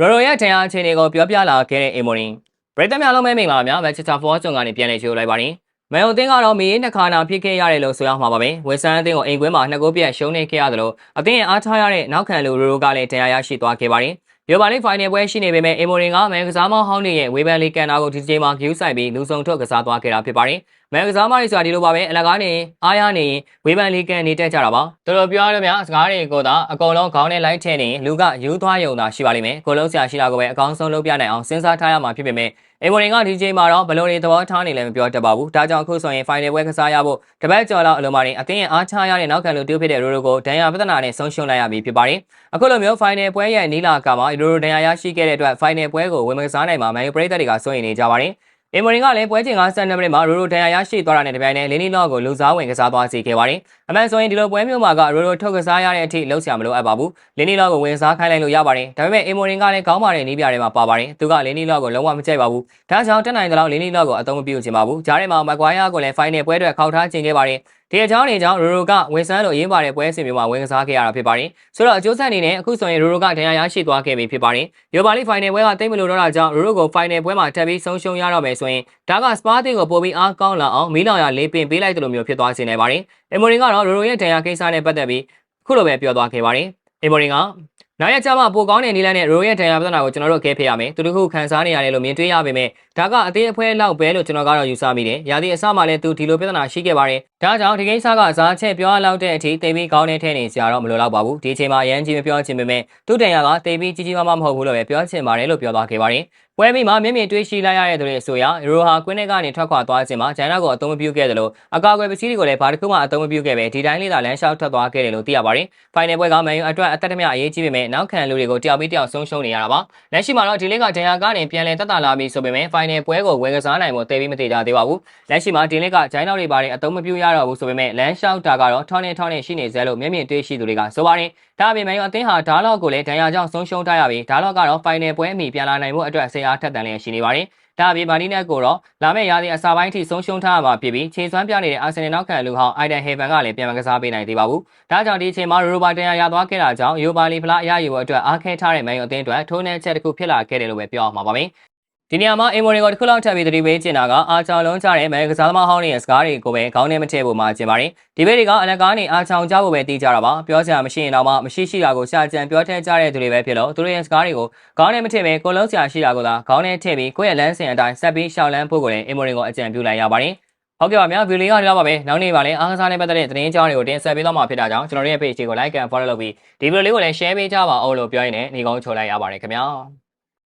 ရိုရိုရဲ့တရားအခြေအနေကိုပြောပြလာခဲ့တဲ့အေမိုရင်ပရိသတ်များလုံးမဲမင်္ဂလာပါများမန်ချက်စတာဖောဂျွန်ကနေပြန်လည်ကြိုလိုက်ပါတယ်။မဲယိုအသင်းကတော့မီးနှစ်ခါနာဖြစ်ခဲ့ရတယ်လို့ဆိုရမှာပါပဲ။ဝက်ဆန်အသင်းကိုအိမ်ကွင်းမှာနှစ်ကိုပြတ်ရှုံးနေခဲ့ရတယ်လို့အသင်းရဲ့အားထားရတဲ့နောက်ခံလူရိုရိုကလည်းတရားရရှိသွားခဲ့ပါတယ်။ ရိုပါလိဖိုင်နယ်ပွဲရှိနေပေမဲ့အေမိုရင်ကမဲကစားမဟောင်းတွေရဲ့ဝေဘန်လီကန်နာကိုဒီချိန်မှာဂယူးဆိုင်ပြီးလူဆောင်ထုတ်ကစားသွားခဲ့တာဖြစ်ပါတယ်။မဲကစားမတွေဆိုတာဒီလိုပါပဲအလကားနေအားရနေရင်ဝေဘန်လီကန်နေတက်ကြတာပါ။တော်တော်ပြောရတော့များစကားတွေကိုသာအကုန်လုံးခေါင်းနဲ့လိုက်ထည့်နေရင်လူကယူးသွားယုံတာရှိပါလိမ့်မယ်။ကိုလုံးဆရာရှိတာကိုပဲအကောင်းဆုံးလုပ်ပြနိုင်အောင်စဉ်းစားထားရမှာဖြစ်ပေမဲ့ အေမိုရင်ကဒီချိန်မှာတော့ဘလုံးတွေသဘောထားနေလည်းမပြောတတ်ပါဘူး။ဒါကြောင့်အခုဆိုရင် final ပွဲကစားရဖို့တပတ်ကျော်လောက်အလုံးမာရင်အသင်းရဲ့အားချရတဲ့နောက်ခံလူ tiêu ဖြစ်တဲ့ရိုရိုကိုဒဏ်ရာပြဿနာနဲ့ဆုံးရှုံးလိုက်ရပြီဖြစ်ပါတယ်။အခုလိုမျိုး final ပွဲရဲ့နီလာကမှာရိုရိုဒဏ်ရာရရှိခဲ့တဲ့အတွက် final ပွဲကိုဝင်မကစားနိုင်မှာမန်ယူပရိသတ်တွေကစိုးရိမ်နေကြပါတယ်။ အင်မိုရင်ကလည်းပွဲချိန်52မိနစ်မှာရိုရိုဒဏ်ရာရရှိသွားတာနဲ့တပြိုင်နက်လင်းနီလော့ကိုလူစားဝင်ကစားသွားစေခဲ့ပါတယ်။အမှန်ဆိုရင်ဒီလိုပွဲမျိုးမှာကရိုရိုထုတ်ကစားရတဲ့အထိလှုပ်ရှားမလို့အပ်ပါဘူး။လင်းနီလော့ကိုဝင်စားခိုင်းလိုက်လို့ရပါတယ်။ဒါပေမဲ့အင်မိုရင်ကလည်းကောင်းပါတယ်နီးပြထဲမှာပါပါတယ်။သူကလင်းနီလော့ကိုလုံးဝမကြိုက်ပါဘူး။ဒါကြောင့်တက်နိုင်တဲ့လောက်လင်းနီလော့ကိုအသုံးမပြုချင်ပါဘူး။ဂျားထဲမှာမကွာယာကိုလည်းဖိုင်နယ်ပွဲအတွက်ခေါက်ထားခြင်းခဲ့ပါတယ်။ဒီအကြောင်းတွေကြောင့်ရိုရိုကဝင်ဆန်းလိုအရေးပါတဲ့ပွဲစဉ်မျိုးမှာဝင်ကစားခဲ့ရတာဖြစ်ပါတယ်။ဆိုတော့အကျိုးဆက်အနေနဲ့အခုဆိုရင်ရိုရိုကဒဏ်ရာရရှိသွားခဲ့ပြီဖြစ်ပါတယ်။ရိုပါလိဖိုင်နယ်ပွဲကတိတ်မလို့တော့တာကြောင့်ရိုရိုကိုဖိုင်နယ်ပွဲမှာတက်ပြီးဆုံးရှုံးရတော့မယ်ဆိုရင်ဒါကစပါးတင်ကိုပို့ပြီးအားကောင်းလာအောင်မီးလောင်ရလေးပင်ပေးလိုက်တယ်လို့မျိုးဖြစ်သွားစေနိုင်ပါတယ်။အင်မိုရင်ကတော့ရိုရိုရဲ့ဒဏ်ရာကိစ္စနဲ့ပတ်သက်ပြီးခုလိုပဲပြောသွားခဲ့ပါတယ်။အင်မိုရင်ကနောက်ရက်ကျမှပိုကောင်းတဲ့နီလန်နဲ့ရိုရဲ့ဒဏ်ရာပြဿနာကိုကျွန်တော်တို့ကဲဖေးရမယ်သူတို့ခုခံစားနေရတယ်လို့မြင်တွေ့ရပေမဲ့ ဒါကအသေးအဖွဲလောက်ပဲလို့ကျွန်တော်ကတော့ယူဆမိတယ်ရာသီအစမှလည်းသူဒီလိုပြဿနာရှိခဲ့ပါတယ်ဒါကြောင့်ဒီကိစ္စကစားချက်ပြောရလောက်တဲ့အထိတိတ်ပြီးကောင်းနေထဲနေစရာတော့မလိုတော့ပါဘူးဒီအချိန်မှာရန်ကြီးမပြောချင်ပေမဲ့သူ့ဒဏ်ရာကတိတ်ပြီးကြီးကြီးမားမားမဟုတ်ဘူးလို့ပဲပြောချင်ပါတယ်လို့ပြောသွားခဲ့ပါတယ်ပွဲမိမှာမျက်မြင်တွေ့ရှိလိုက်ရတဲ့သူတွေအဆိုအရရိုဟာကွင်းထဲကနေထွက်ခွာသွားခြင်းမှာဂျန်နာကိုအသုံးမပြုခဲ့တယ်လို့အကာအကွယ်ပစ္စည်းတွေကိုလည်းဘာတစ်ခုမှအသုံးမပြုခဲ့ပဲဒီတိုင်းလေးသာလမ်းလျှောက်ထွက်သွားခဲ့တယ်လို့သိရပါတယ်။ဖိုင်နယ်ပွဲကမန်ယူအတွက်အသက်တမအရေးကြီးပေမဲ့နောက်ခံလူတွေကိုတယောက်ပြီးတယောက်ဆုံးရှုံးနေရတာပါ။လက်ရှိမှာတော့ဒီလေးကဒန်ယာကနေပြန်လည်တက်တာလာပြီဆိုပေမဲ့ဖိုင်နယ်ပွဲကိုဝယ်ကစားနိုင်ဖို့တည်ပြီးမတည်ကြသေးပါဘူး။လက်ရှိမှာဒီလေးကဂျိုင်းနောက်တွေပါတယ်အသုံးမပြုရတော့ဘူးဆိုပေမဲ့လမ်းလျှောက်တာကတော့ထောင်းနေထောင်းနေရှိနေစဲလို့မျက်မြင်တွေ့ရှိသူတွေကဆိုပါတယ်။ဒါအပြင်မန်ယူအသင်းဟာဓာတ်လောက်ကိုလည်းဒန်ယာကြောင့်ဆုံးရှုံးထားရပြီးဓာတ်လောက်ကတော့ဖိုင်နယ်ပွဲအမိပြန်လာနိုင်မှုအတွက်ဆေးအားထက်တန်လျက်ရှိနေပါတယ်။ဒါအပြင်မာနီနက်ကိုတော့လာမယ့်ရာသီအစာပိုင်းထိဆုံးရှုံးထားရမှာဖြစ်ပြီးခြေစွမ်းပြနေတဲ့အာဆင်နယ်နောက်ခံလူဟောင်းအိုင်ဒန်ဟေဗန်ကလည်းပြန်မကစားပေးနိုင်သေးပါဘူး။ဒါကြောင့်ဒီအချိန်မှာရိုဘါတန်ယာရသွားခဲ့တာကြောင့်ယိုဘာလီဖလားအရယူဖို့အတွက်အားခဲထားတဲ့မန်ယူအသင်းအတွက်ထိုးနှက်ချက်တစ်ခုဖြစ်လာခဲ့တယ်လို့ပဲပြောအောင်ပါပါမယ်။ ဒီနေရာမှာအင်မိုရီကိုတစ်ခုလောက်ထပ်ပြီးသတိပေးချင်တာကအာချောင်လုံးကြတဲ့မဲကစားသမားဟောင်းတွေရဲ့စကားတွေကိုပဲခေါင်းထဲမထည့်ဖို့မှကျင်ပါတယ်ဒီဘေးတွေကအလကားနေအာချောင်ကြဖို့ပဲတီးကြတာပါပြောစရာမရှိရင်တော့မှမရှိရှိတာကိုရှာကြံပြောထည့်ကြတဲ့သူတွေပဲဖြစ်လို့သူတို့ရဲ့စကားတွေကိုခေါင်းထဲမထည့်ပဲကိုလုံးစရာရှိတာကိုသာခေါင်းထဲထည့်ပြီးကိုယ့်ရဲ့လမ်းစဉ်အတိုင်းဆက်ပြီးရှောက်လန်းဖို့ကိုလည်းအင်မိုရီကိုအကြံပြုလိုက်ရပါတယ်ဟုတ်ကဲ့ပါဗျာဗီဒီယိုလေးကတော့ပါပဲနောက်နေ့ပါလဲအားကစားနဲ့ပတ်သက်တဲ့သတင်းကြောင်းတွေကိုတင်ဆက်ပေးသွားမှာဖြစ်တာကြောင့်ကျွန်တော်တို့ရဲ့ page ကို like and follow လုပ်ပြီးဒီဗီဒီယိုလေးကိုလည်း share ပေးကြပါအောင်လို့ပြောရင်းနဲ့ညီကုန်းချိုလိုက်ရပါတယ်ခင်ဗျာ